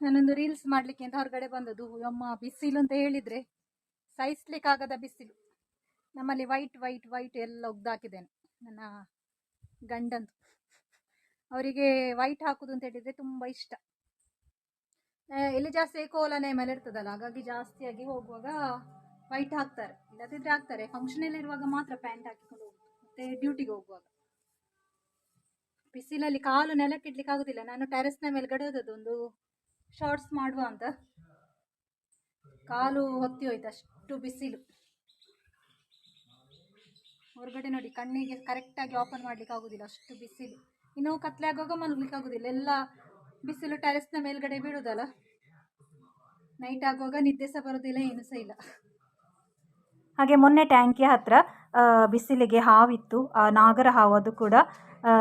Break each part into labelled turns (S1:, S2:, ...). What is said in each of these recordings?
S1: ನಾನೊಂದು ರೀಲ್ಸ್ ಮಾಡಲಿಕ್ಕೆ ಅಂತ ಹೊರಗಡೆ ಬಂದದ್ದು. ಅಮ್ಮ ಬಿಸಿಲು ಅಂತ ಹೇಳಿದರೆ ಸಹಿಸ್ಲಿಕ್ಕಾಗದ ಬಿಸಿಲು. ನಮ್ಮಲ್ಲಿ ವೈಟ್ ವೈಟ್ ವೈಟ್ ಎಲ್ಲ ಒಗ್ದಾಕಿದ್ದೇನೆ ನನ್ನ ಗಂಡಂದು. ಅವರಿಗೆ ವೈಟ್ ಹಾಕುದು ಅಂತ ಹೇಳಿದ್ರೆ ತುಂಬ ಇಷ್ಟ. ಎಲ್ಲಿ ಜಾಸ್ತಿ ಕೋಲನೆ ಮೇಲೆ ಇರ್ತದಲ್ಲ, ಹಾಗಾಗಿ ಜಾಸ್ತಿಯಾಗಿ ಹೋಗುವಾಗ ವೈಟ್ ಹಾಕ್ತಾರೆ. ಇಲ್ಲದಿದ್ರೆ ಹಾಕ್ತಾರೆ. ಫಂಕ್ಷನಲ್ಲಿ ಇರುವಾಗ ಮಾತ್ರ ಪ್ಯಾಂಟ್ ಹಾಕಿಕೊಂಡು ಹೋಗುದು. ಮತ್ತೆ ಡ್ಯೂಟಿಗೆ ಹೋಗುವಾಗ. ಬಿಸಿಲಲ್ಲಿ ಕಾಲು ನೆಲಕ್ಕಿಡ್ಲಿಕ್ಕೆ ಆಗುದಿಲ್ಲ ನಾನು ಟೆರೆಸ್ನ ಮೇಲೆ ಹೋದದ್ದು ಒಂದು ಶಾರ್ಟ್ಸ್ ಮಾಡುವ ಅಂತ. ಕಾಲು ಹೊತ್ತಿ ಹೋಯ್ತು, ಅಷ್ಟು ಬಿಸಿಲು. ಹೊರಗಡೆ ನೋಡಿ, ಕಣ್ಣಿಗೆ ಕರೆಕ್ಟಾಗಿ ಓಪನ್ ಮಾಡ್ಲಿಕ್ಕೆ ಆಗುದಿಲ್ಲ, ಅಷ್ಟು ಬಿಸಿಲು. ಇನ್ನೂ ಕತ್ಲೆ ಆಗುವಾಗ ಮಲಗ್ಲಿಕ್ಕೆ ಆಗುದಿಲ್ಲ. ಎಲ್ಲ ಬಿಸಿಲು ಟೆರೆಸ್ನ ಮೇಲ್ಗಡೆ ಬೀಳುದಲ್ಲ? ನೈಟ್ ಆಗುವಾಗ ನಿದ್ದೆ ಸಹ ಬರೋದಿಲ್ಲ, ಏನು ಸಹ ಇಲ್ಲ.
S2: ಹಾಗೆ ಮೊನ್ನೆ ಟ್ಯಾಂಕಿ ಹತ್ರ ಬಿಸಿಲಿಗೆ ಹಾವಿತ್ತು. ನಾಗರ ಹಾವು ಅದು ಕೂಡ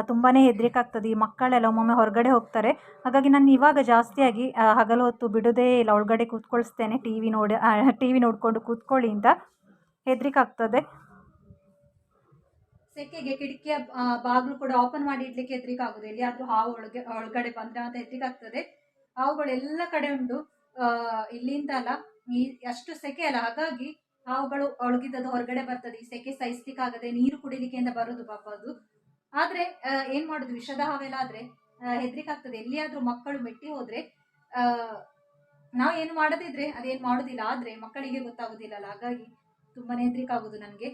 S2: ತುಂಬಾ ಹೆದರಿಕೆ ಆಗ್ತದೆ ಈ ಮಕ್ಕಳೆಲ್ಲ ಒಮ್ಮೊಮ್ಮೆ ಹೊರಗಡೆ ಹೋಗ್ತಾರೆ. ಹಾಗಾಗಿ ನಾನು ಇವಾಗ ಜಾಸ್ತಿಯಾಗಿ ಹಗಲು ಹೊತ್ತು ಬಿಡೋದೇ ಇಲ್ಲ. ಒಳಗಡೆ ಕೂತ್ಕೊಳಿಸ್ತೇನೆ. ಟಿ ವಿ ನೋಡಿ ಟಿ ವಿ ನೋಡಿಕೊಂಡು ಕೂತ್ಕೊಳ್ಳಿ ಅಂತ ಹೆದರಿಕೆ ಆಗ್ತದೆ
S1: ಸೆಕೆಗೆ ಕಿಟಕಿಯ ಬಾಗಿಲು ಕೂಡ ಓಪನ್ ಮಾಡಿ ಇಡ್ಲಿಕ್ಕೆ ಹೆದರಿಕೆ ಆಗುದು ಎಲ್ಲಿಯಾದ್ರೂ ಹಾವು ಒಳಗೆ, ಒಳಗಡೆ ಬಂದ್ರೆ ಅಂತ ಹೆದರಿಕೆ ಆಗ್ತದೆ ಹಾವುಗಳು ಎಲ್ಲ ಕಡೆ ಉಂಟು. ಇಲ್ಲಿಂದ ಅಲ್ಲ ಅಷ್ಟು ಸೆಕೆ ಅಲ್ಲ. ಹಾಗಾಗಿ ಹಾವುಗಳು ಒಳಗಿದ್ದದ್ದು ಹೊರಗಡೆ ಬರ್ತದೆ, ಈ ಸೆಕೆ ಸಹಿಸ್ಲಿಕ್ಕೆ ಆಗದೆ ನೀರು ಕುಡಿಲಿಕ್ಕೆ ಅಂತ ಬರೋದು ಪಾಪ ಅದು. ಆದ್ರೆ ಏನ್ ಮಾಡುದು? ವಿಷದ ಹಾವೆಲ್ಲ ಆದ್ರೆ ಹೆದ್ರಿಕೆ ಆಗ್ತದೆ ಎಲ್ಲಿಯಾದ್ರೂ ಮಕ್ಕಳು ಮೆಟ್ಟಿ ಹೋದ್ರೆ ನಾವು ಏನು ಮಾಡದಿದ್ರೆ ಅದೇನ್ ಮಾಡುದಿಲ್ಲ. ಆದ್ರೆ ಮಕ್ಕಳಿಗೆ ಗೊತ್ತಾಗುದಿಲ್ಲಲ್ಲ. ಹಾಗಾಗಿ ತುಂಬಾನೇ ಹೆದ್ರಿಕೆ ಆಗುದು ನನಗೆ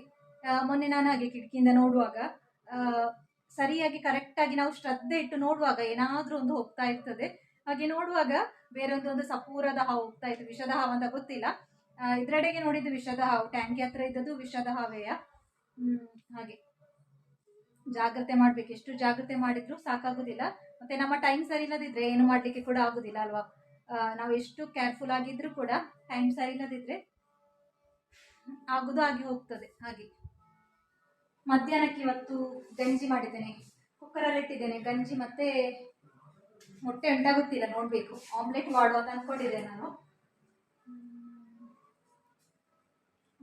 S1: ಮೊನ್ನೆ ನಾನು ಹಾಗೆ ಕಿಟಕಿಯಿಂದ ನೋಡುವಾಗ ಸರಿಯಾಗಿ ಕರೆಕ್ಟಾಗಿ ನಾವು ಶ್ರದ್ಧೆ ಇಟ್ಟು ನೋಡುವಾಗ ಏನಾದ್ರೂ ಒಂದು ಹೋಗ್ತಾ ಇರ್ತದೆ. ಹಾಗೆ ನೋಡುವಾಗ ಬೇರೊಂದು ಒಂದು ಸಪೂರದ ಹಾವು ಹೋಗ್ತಾ ಇತ್ತು. ವಿಷದ ಹಾವು ಅಂತ ಗೊತ್ತಿಲ್ಲ. ಇದ್ರೆಡೆಗೆ ನೋಡಿದ್ದು ವಿಷದ ಹಾವು, ಟ್ಯಾಂಕಿ ಹತ್ರ ಇದ್ದದ್ದು ವಿಷದ ಹಾವೆಯ. ಹಾಗೆ. ಜಾಗ್ರತೆ ಮಾಡ್ಬೇಕು. ಎಷ್ಟು ಜಾಗ್ರತೆ ಮಾಡಿದ್ರು ಸಾಕಾಗುದಿಲ್ಲ. ಮತ್ತೆ ನಮ್ಮ ಟೈಮ್ ಸರಿ ಇಲ್ಲದಿದ್ರೆ ಏನು ಮಾಡ್ಲಿಕ್ಕೆ ಕೂಡ ಆಗುದಿಲ್ಲ ಅಲ್ವಾ? ನಾವು ಎಷ್ಟು ಕೇರ್ಫುಲ್ ಆಗಿದ್ರು ಕೂಡ ಟೈಮ್ ಸರಿ ಇಲ್ಲದಿದ್ರೆ ಆಗುದು ಆಗಿ ಹೋಗ್ತದೆ. ಹಾಗೆ. ಮಧ್ಯಾಹ್ನಕ್ಕೆ ಇವತ್ತು ಗಂಜಿ ಮಾಡಿದ್ದೇನೆ. ಕುಕ್ಕರಲ್ಲಿ ಇಟ್ಟಿದ್ದೇನೆ. ಗಂಜಿ ಮತ್ತೆ ಮೊಟ್ಟೆ ಉಂಟಾಗುತ್ತಿಲ್ಲ ನೋಡ್ಬೇಕು. ಆಮ್ಲೆಟ್ ಮಾಡುವ ಅಂತ ಅನ್ಕೊಂಡಿದ್ದೆ ನಾನು.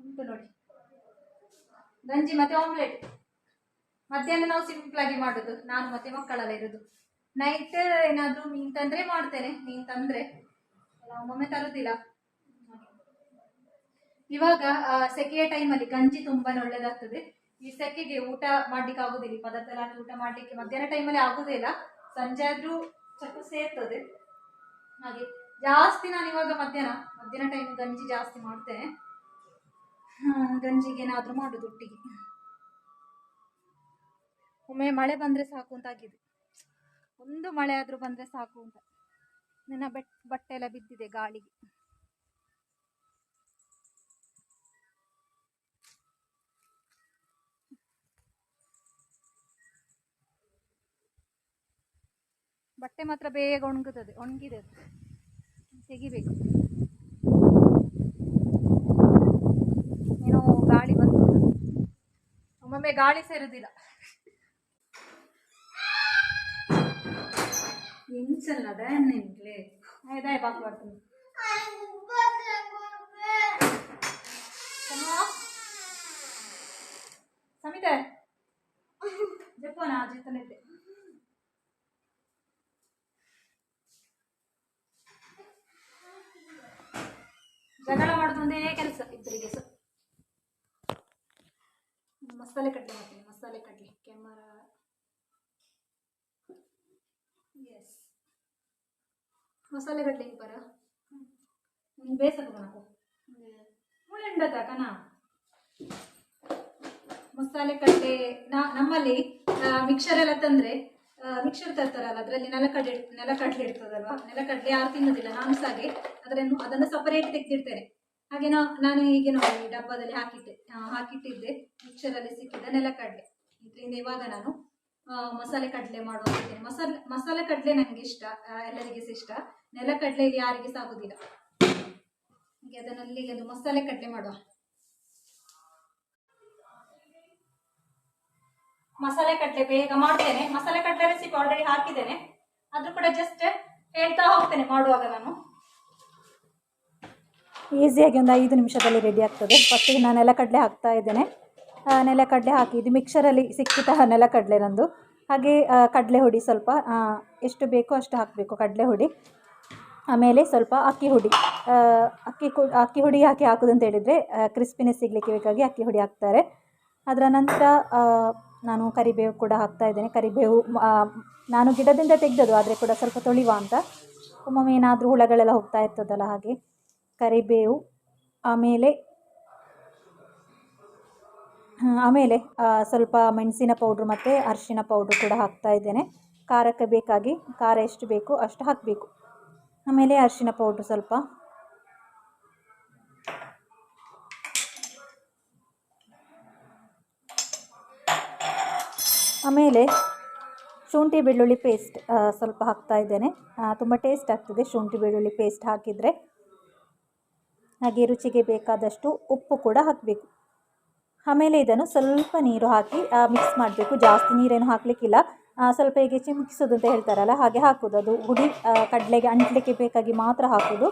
S1: ಉಂಟು ನೋಡಿ. ಗಂಜಿ ಮತ್ತೆ ಆಮ್ಲೆಟ್ ಮಧ್ಯಾಹ್ನ ನಾವು ಸಿಂಪಲ್ ಆಗಿ ಮಾಡುದು. ನಾನು ಮತ್ತೆ ಮಕ್ಕಳೆಲ್ಲ ಇರೋದು. ನೈಟ್ ಏನಾದ್ರೂ ಮೀನ್ ತಂದ್ರೆ ಮಾಡ್ತೇನೆ. ಮೀನ್ ತಂದ್ರೆ ಒಮ್ಮೊಮ್ಮೆ ತರುದಿಲ್ಲ. ಇವಾಗ ಸೆಕೆಯ ಟೈಮಲ್ಲಿ ಗಂಜಿ ತುಂಬಾನೇ ಒಳ್ಳೇದಾಗ್ತದೆ. ಈ ಸೆಕೆಗೆ ಊಟ ಮಾಡ್ಲಿಕ್ಕೆ ಆಗುದಿಲ್ಲ. ಪದಾರ್ಥ ಎಲ್ಲ ಊಟ ಮಾಡ್ಲಿಕ್ಕೆ ಮಧ್ಯಾಹ್ನ ಟೈಮಲ್ಲಿ ಆಗುದೇ ಇಲ್ಲ. ಸಂಜೆ ಆದ್ರೂ ಸ್ವಲ್ಪ ಸೇರ್ತದೆ. ಹಾಗೆ ಜಾಸ್ತಿ ನಾನು ಇವಾಗ ಮಧ್ಯಾಹ್ನ ಮಧ್ಯಾಹ್ನ ಟೈಮ್ ಗಂಜಿ ಜಾಸ್ತಿ ಮಾಡ್ತೇನೆ. ಗಂಜಿಗೆ ಏನಾದರೂ ಮಾಡುದು ಒಟ್ಟಿಗೆ. ಒಮ್ಮೆ ಮಳೆ ಬಂದ್ರೆ ಸಾಕು ಅಂತ ಆಗಿದೆ. ಒಂದು ಮಳೆ ಆದ್ರೂ ಬಂದ್ರೆ ಸಾಕು ಅಂತ. ನನ್ನ ಬೆಟ್, ಬಟ್ಟೆ ಎಲ್ಲ ಬಿದ್ದಿದೆ ಗಾಳಿಗೆ. ಬಟ್ಟೆ ಮಾತ್ರ ಬೇಗ ಒಣಗುತ್ತದೆ, ಒಣಗಿದೆ ತೆಗಿಬೇಕು. ಒಮ್ಮೊಮ್ಮೆ ಗಾಳಿ ಸೇರುದಿಲ್ಲ ಎಂಚಲ್ಲದ ನಿನ್ಲೆ ಇದಾಯ ಪಾಪ ಬರ್ತದೆ ಸಮಿತ ಜಪ್ಪನ ಜೀತಲಿದ್ದೆ ಜಗಳ ಮಾಡೋದೊಂದೇ ಕೆಲಸ ಮಸಾಲೆ ಕಡ್ಲೆ ಹಾಕ್ತೀನಿ, ಮಸಾಲೆ ಕಡ್ಲೆ ಕ್ಯಾಮರಾ ಎಸ್ ಮಸಾಲೆ ಕಡ್ಲೆ ಬರ? ಬೇಸಕ ನಾವು ಮುಳ್ಳಂಡದ ತಕನ? ಮಸಾಲೆ ಕಡ್ಲೆ ನಮ್ಮಲ್ಲಿ ಮಿಕ್ಸರ್ ಎಲ್ಲ ತಂದ್ರೆ ಮಿಕ್ಸರ್ ತರ್ತಾರಲ್ಲ, ಅದರಲ್ಲಿ ನೆಲಕಡ್ಲೆ ನೆಲಕಡ್ಲೆ ಇರ್ತದಲ್ವಾ? ನೆಲಕಡ್ಲೆ ಯಾರು ತಿನ್ನೋದಿಲ್ಲ ನಾನು ಸಹ ಹಾಗೆ ಅದನ್ನು ಅದನ್ನು ಸಪರೇಟ್ ತೆಗೆದಿರ್ತೇನೆ ಹಾಗೆ ನಾ, ನಾನು ಹೀಗೆ ನೋಡಿ ಡಬ್ಬದಲ್ಲಿ ಹಾಕಿಟ್ಟೆ ಹಾಕಿಟ್ಟಿದ್ದೆ. ಮಿಕ್ಸರಲ್ಲಿ ಸಿಕ್ಕಿದ, ನೆಲಕಡಲೆ. ಇದರಿಂದ ಇವಾಗ ನಾನು ಮಸಾಲೆ ಕಡಲೆ ಮಾಡುವಂತಿದ್ದೇನೆ ಮಸಾಲೆ ಮಸಾಲೆ ಕಡಲೆ ನನಗೆ ಇಷ್ಟ ಎಲ್ಲರಿಗೆ ಇಷ್ಟ. ನೆಲಕಡಲೆ ಇಲ್ಲಿ ಯಾರಿಗೆ ಸಹ ಹೀಗೆ ಅದನ್ನಲ್ಲಿ ಒಂದು ಮಸಾಲೆ ಕಡಲೆ ಮಾಡುವ. ಮಸಾಲೆ ಕಡಲೆ ಬೇಗ ಮಾಡ್ತೇನೆ. ಮಸಾಲೆ ಕಡಲೆ ರೆಸಿಪಿ ಆಲ್ರೆಡಿ ಹಾಕಿದ್ದೇನೆ. ಆದ್ರೂ ಕೂಡ ಜಸ್ಟ್ ಹೇಳ್ತಾ ಹೋಗ್ತೇನೆ, ಮಾಡುವಾಗ ನಾನು.
S2: ಈಸಿಯಾಗಿ ಒಂದು ಐದು ನಿಮಿಷದಲ್ಲಿ ರೆಡಿ ಆಗ್ತದೆ. ಫಸ್ಟಿಗೆ ನಾನು ನೆಲಕಡಲೆ ಹಾಕ್ತಾ ಇದ್ದೇನೆ. ನೆಲಕಡಲೆ ಹಾಕಿ ಇದು ಮಿಕ್ಸರಲ್ಲಿ ಸಿಕ್ಕಿದ ನೆಲಕಡಲೆ ನಂದು. ಹಾಗೆ ಕಡಲೆ ಹುಡಿ ಸ್ವಲ್ಪ ಎಷ್ಟು ಬೇಕೋ ಅಷ್ಟು ಹಾಕಬೇಕು, ಕಡಲೆ ಹುಡಿ.
S1: ಆಮೇಲೆ ಸ್ವಲ್ಪ ಅಕ್ಕಿ ಹುಡಿ. ಅಕ್ಕಿ ಕು, ಅಕ್ಕಿ ಹುಡಿ ಹಾಕಿ ಹಾಕೋದು ಅಂತ ಹೇಳಿದರೆ ಕ್ರಿಸ್ಪಿನೆಸ್ ಸಿಗಲಿಕ್ಕೆ ಬೇಕಾಗಿ ಅಕ್ಕಿ ಹುಡಿ ಹಾಕ್ತಾರೆ. ಅದರ ನಂತರ ನಾನು ಕರಿಬೇವು ಕೂಡ ಹಾಕ್ತಾ ಇದ್ದೇನೆ. ಕರಿಬೇವು ನಾನು ಗಿಡದಿಂದ ತೆಗೆದದು ಆದರೆ ಕೂಡ ಸ್ವಲ್ಪ ತೊಳಿವ ಅಂತ. ಒಮ್ಮೊಮ್ಮೆ ಏನಾದರೂ ಹುಳಗಳೆಲ್ಲ ಹೋಗ್ತಾ ಇರ್ತದಲ್ಲ ಹಾಗೆ. ಕರಿಬೇವು, ಆಮೇಲೆ ಆಮೇಲೆ ಸ್ವಲ್ಪ ಮೆಣಸಿನ ಪೌಡ್ರ್ ಮತ್ತು ಅರಿಶಿನ ಪೌಡ್ರ್ ಕೂಡ ಹಾಕ್ತಾ ಇದ್ದೇನೆ. ಖಾರಕ್ಕೆ ಬೇಕಾಗಿ ಖಾರ ಎಷ್ಟು ಬೇಕು ಅಷ್ಟು ಹಾಕಬೇಕು. ಆಮೇಲೆ ಅರಿಶಿನ ಪೌಡ್ರ್ ಸ್ವಲ್ಪ. ಆಮೇಲೆ ಶುಂಠಿ ಬೆಳ್ಳುಳ್ಳಿ ಪೇಸ್ಟ್ ಸ್ವಲ್ಪ ಹಾಕ್ತಾ ಇದ್ದೇನೆ. ತುಂಬ ಟೇಸ್ಟ್ ಆಗ್ತದೆ ಶುಂಠಿ ಬೆಳ್ಳುಳ್ಳಿ ಪೇಸ್ಟ್ ಹಾಕಿದರೆ. ಹಾಗೆ ರುಚಿಗೆ ಬೇಕಾದಷ್ಟು ಉಪ್ಪು ಕೂಡ ಹಾಕಬೇಕು. ಆಮೇಲೆ ಇದನ್ನು ಸ್ವಲ್ಪ ನೀರು ಹಾಕಿ ಮಿಕ್ಸ್ ಮಾಡಬೇಕು. ಜಾಸ್ತಿ ನೀರೇನು ಹಾಕಲಿಕ್ಕಿಲ್ಲ. ಸ್ವಲ್ಪ ಹೀಗೆ ಚಿಮುಕಿಸೋದು ಅಂತ ಹೇಳ್ತಾರಲ್ಲ, ಹಾಗೆ ಹಾಕೋದು. ಅದು ಹುಡಿ ಕಡಲೆಗೆ ಅಂಟಲಿಕ್ಕೆ ಬೇಕಾಗಿ ಮಾತ್ರ ಹಾಕೋದು.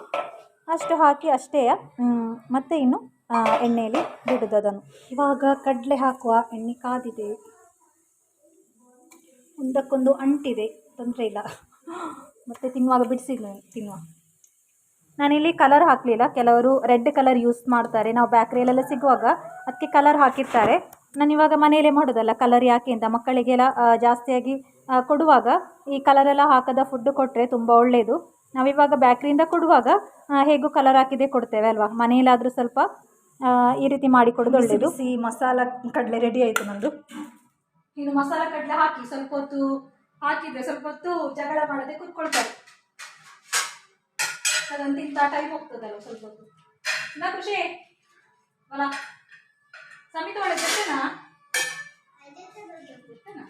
S1: ಅಷ್ಟು ಹಾಕಿ ಅಷ್ಟೇ ಮತ್ತೆ ಇನ್ನು ಎಣ್ಣೆಯಲ್ಲಿ ಬಿಡೋದು ಅದನ್ನು ಇವಾಗ ಕಡಲೆ ಹಾಕುವ ಎಣ್ಣೆ ಕಾದಿದೆ. ಒಂದಕ್ಕೊಂದು ಅಂಟಿದೆ. ತೊಂದರೆ ಇಲ್ಲ. ಮತ್ತೆ ತಿನ್ನುವಾಗ ಬಿಡಿಸಿಲ್ಲ ತಿನ್ನುವ. ನಾನಿಲ್ಲಿ ಕಲರ್ ಹಾಕಲಿಲ್ಲ. ಕೆಲವರು ರೆಡ್ ಕಲರ್ ಯೂಸ್ ಮಾಡ್ತಾರೆ. ನಾವು ಬೇಕ್ರಿಯಲ್ಲೆಲ್ಲ ಸಿಗುವಾಗ ಅದಕ್ಕೆ ಕಲರ್ ಹಾಕಿರ್ತಾರೆ. ನಾನು ಇವಾಗ ಮನೆಯಲ್ಲೇ ಮಾಡೋದಲ್ಲ ಕಲರ್ ಯಾಕೆ ಅಂತ. ಮಕ್ಕಳಿಗೆಲ್ಲ ಜಾಸ್ತಿಯಾಗಿ ಕೊಡುವಾಗ ಈ ಕಲರೆಲ್ಲ ಹಾಕದ ಫುಡ್ ಕೊಟ್ಟರೆ ತುಂಬ ಒಳ್ಳೆಯದು ನಾವಿವಾಗ ಬ್ಯಾಕ್ರಿಯಿಂದ ಕೊಡುವಾಗ ಹೇಗೂ ಕಲರ್ ಹಾಕಿದೆ ಕೊಡ್ತೇವೆ ಅಲ್ವಾ? ಮನೆಯಲ್ಲಾದರೂ ಸ್ವಲ್ಪ ಈ ರೀತಿ ಮಾಡಿ ಕೊಡೋದು ಒಳ್ಳೆಯದು
S3: ಈ ಮಸಾಲ ಕಡಲೆ ರೆಡಿ ಆಯಿತು ನಂದು. ಇನ್ನು ಮಸಾಲ ಕಡಲೆ ಹಾಕಿ ಸ್ವಲ್ಪ ಹೊತ್ತು ಹಾಕಿದರೆ ಸ್ವಲ್ಪ ಹೊತ್ತು ಜಗಳ ಮಾಡದೆ ಕೂತ್ಕೊಳ್ತಾರೆ. ಅದನ್ನು ತಿಂತ ಟೈಮ್ ಹೋಗ್ತದಲ್ಲ ಸ್ವಲ್ಪ ಹೊತ್ತು ನಾ ಖುಷಿ ಅಲ್ಲ ಸಮಿತ ಒಳ್ಳೆ ಜೊತೆನಾ ಜೊತೆನಾ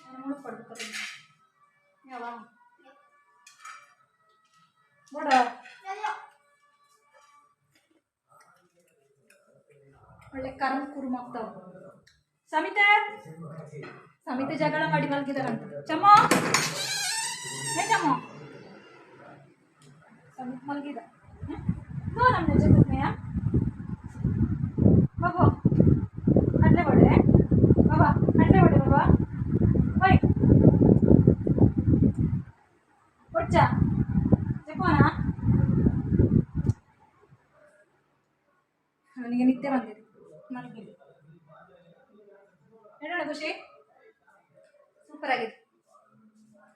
S3: ನಾನು ಮುಳುಗ್ಕೊಡ್ಬೇಕು ಯಾವ ಬೋಡ ಒಳ್ಳೆ ಕರಂ ಕುರುಮ ಆಗ್ತಾವ ಸಮಿತೆ ಸಮಿತೆ ಜಗಳ ಮಾಡಿ ಮಲಗಿದಾರಂತ ಚಮ್ಮ ಹೇ ಚಮ್ಮ ಸಮಿತ್ ಮಲಗಿದ. ಹ್ಞೂ ನಮ್ಮ ಜಗತ್ಮೆಯ ಬಾಬಾ ಕಡಲೆ ಒಡೆ ಬಾಬಾ ಕಡಲೆ ಒಡೆ ಬಾಬಾ ಬೈ. ಹೊಚ್ಚ ಚೆಕ್ಕೋಣ ನನಗೆ ನಿದ್ದೆ ಬಂದಿದೆ. ಮಲಗಿದೆ ಹೇಳೋಣ ಖುಷಿ? ಸೂಪರ್ ಆಗಿದೆ.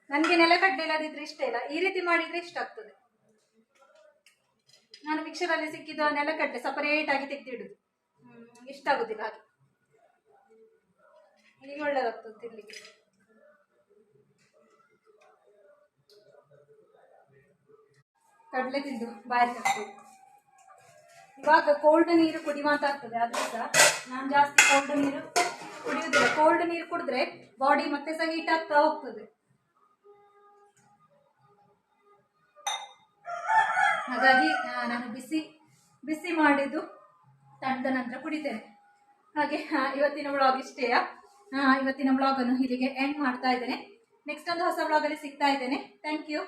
S3: ನನಗೆ ನೆಲಗಡ್ಡೆ ಇಲ್ಲದಿದ್ರೆ ಇಷ್ಟ ಇಲ್ಲ. ಈ ರೀತಿ ಮಾಡಿದ್ರೆ ಇಷ್ಟ ಆಗ್ತದೆ. ನಾನು ಮಿಕ್ಸರಲ್ಲಿ ಸಿಕ್ಕಿದ ನೆಲಗಡ್ಡೆ ಸಪರೇಟ್ ಆಗಿ ತೆಗೆದಿಡುದು. ಇಷ್ಟ ಆಗುದಿಲ್ಲ ಹಾಗೆ. ಹೀಗೆ ಒಳ್ಳೆದಾಗ್ತದೆ ತಿನ್ಲಿಕ್ಕೆ. ಕಡಲೆ ತಿಂದು ಬಾಯಿ ಹಾಕ್ಬೇಕು ಇವಾಗ ಕೋಲ್ಡ್ ನೀರು ಕುಡಿಯುವಂತ ಆಗ್ತದೆ ಅದರಿಂದ ನಾನು ಜಾಸ್ತಿ ಕೋಲ್ಡ್ ನೀರು ಕುಡಿಯುವುದಿಲ್ಲ ಕೋಲ್ಡ್ ನೀರು ಕುಡಿದ್ರೆ ಬಾಡಿ ಮತ್ತೆ ಸಹ ಹೀಟ್ ಆಗ್ತಾ ಹೋಗ್ತದೆ. ಹಾಗಾಗಿ ನಾನು ಬಿಸಿ ಬಿಸಿ ಮಾಡಿದ್ದು ತಣ್ಣದ ನಂತರ ಕುಡಿತೇನೆ. ಹಾಗೆ ಇವತ್ತಿನ ಬ್ಲಾಗ್ ಇಷ್ಟೇ. ಇವತ್ತಿನ ಬ್ಲಾಗನ್ನು ಇಲ್ಲಿಗೆ ಎಂಡ್ ಮಾಡ್ತಾ ಇದ್ದೇನೆ. ನೆಕ್ಸ್ಟ್ ಒಂದು ಹೊಸ ಬ್ಲಾಗಲ್ಲಿ ಸಿಗ್ತಾ ಇದ್ದೇನೆ. Thank you